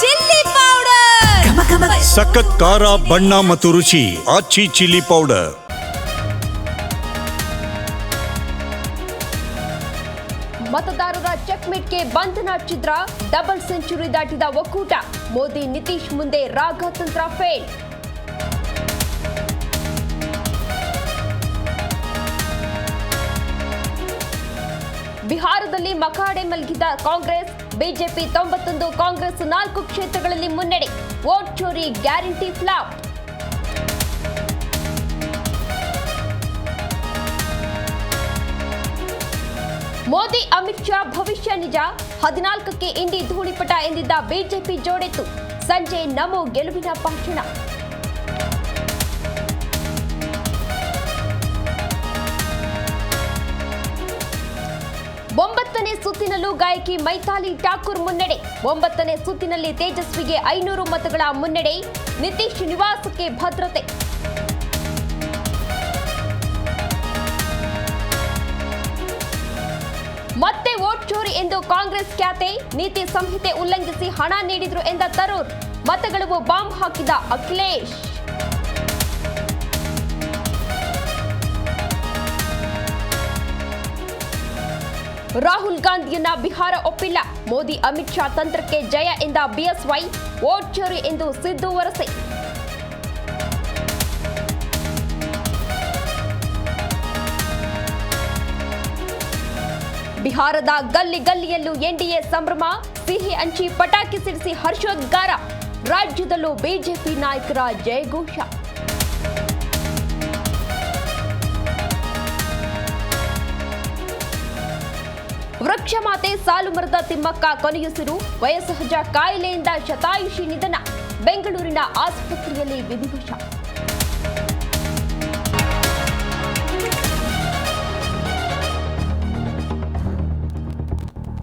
Chilli powder. ಸಖತ್ ಖಾರ ಬಣ್ಣ ಮತ್ತು ರುಚಿ ಆಚಿ ಚಿಲ್ಲಿ ಪೌಡರ್. ಮತದಾರರ ಚೆಕ್ಮೇಟ್ಗೆ ಬಂಧನ ಚಿತ್ರ ಡಬಲ್ ಸೆಂಚುರಿ ದಾಟಿದ ಒಕ್ಕೂಟ. ಮೋದಿ ನಿತೀಶ್ ಮುಂದೆ ರಾಗತಂತ್ರ ಫೇಲ್ ಬಿಹಾರದಲ್ಲಿ ಮಕಾಡೆ ಮಲಗಿದ ಕಾಂಗ್ರೆಸ್ ಬಿಜೆಪಿ ತೊಂಬತ್ತೊಂದು, ಕಾಂಗ್ರೆಸ್ ನಾಲ್ಕು ಕ್ಷೇತ್ರಗಳಲ್ಲಿ ಮುನ್ನಡೆ. ವೋಟ್ ಚೋರಿ ಗ್ಯಾರಂಟಿ ಫ್ಲಾಪ್. ಮೋದಿ, ಅಮಿತ್ ಶಾ ಭವಿಷ್ಯ ನಿಜ. ಹದಿನಾಲ್ಕಕ್ಕೆ ಇಂಡಿ ಧೂಳಿಪಟ ಎಂದಿದ್ದ ಬಿಜೆಪಿ ಜೋಡೆತ್ತು. ಸಂಜೆ ನಮೋ ಗೆಲುವಿನ ಭಾಷಣ ಸುತ್ತಿನಲ್ಲೂ ಗಾಯಕಿ ಮೈಥಾಲಿ ಠಾಕೂರ್ ಮುನ್ನಡೆ. ಒಂಬತ್ತನೇ ಸುತ್ತಿನಲ್ಲಿ ತೇಜಸ್ವಿಗೆ ಐನೂರು ಮತಗಳ ಮುನ್ನಡೆ. ನಿತೀಶ್ ನಿವಾಸಕ್ಕೆ ಭದ್ರತೆ. ಮತ್ತೆ ವೋಟ್ ಚೋರಿ ಎಂದು ಕಾಂಗ್ರೆಸ್ ಖ್ಯಾತೆ ನೀತಿ ಸಂಹಿತೆ ಉಲ್ಲಂಘಿಸಿ ಹಣ ನೀಡಿದ್ರು ಎಂದ ತರೂರ್. ಮತಗಳು ಬಾಂಬ್ ಹಾಕಿದ ಅಖಿಲೇಶ್. ರಾಹುಲ್ ಗಾಂಧಿಯನ್ನ ಬಿಹಾರ ಒಪ್ಪಿಲ್ಲ. ಮೋದಿ, ಅಮಿತ್ ಶಾ ತಂತ್ರಕ್ಕೆ ಜಯ ಎಂದ ಬಿಎಸ್ವೈ ಓಟ್ ಚೋರಿ ಎಂದು ಸಿದ್ದು ವರಸೆ. ಬಿಹಾರದ ಗಲ್ಲಿ ಗಲ್ಲಿಯಲ್ಲೂ ಎನ್ಡಿಎ ಸಂಭ್ರಮ, ಸಿಹಿ ಹಂಚಿ ಪಟಾಕಿ ಸಿಡಿಸಿ ಹರ್ಷೋದ್ಗಾರ. ರಾಜ್ಯದಲ್ಲೂ ಬಿಜೆಪಿ ನಾಯಕರ ಜಯಘೋಷ. ವೃಕ್ಷಮಾತೆ ಸಾಲು ಮರದ ತಿಮ್ಮಕ್ಕ ಕೊನೆಯುಸಿರು ವಯಸ್ಸಹಜ ಕಾಯಿಲೆಯಿಂದ ಶತಾಯುಷಿ ನಿಧನ. ಬೆಂಗಳೂರಿನ ಆಸ್ಪತ್ರೆಯಲ್ಲಿ ವಿಧಿವಶ.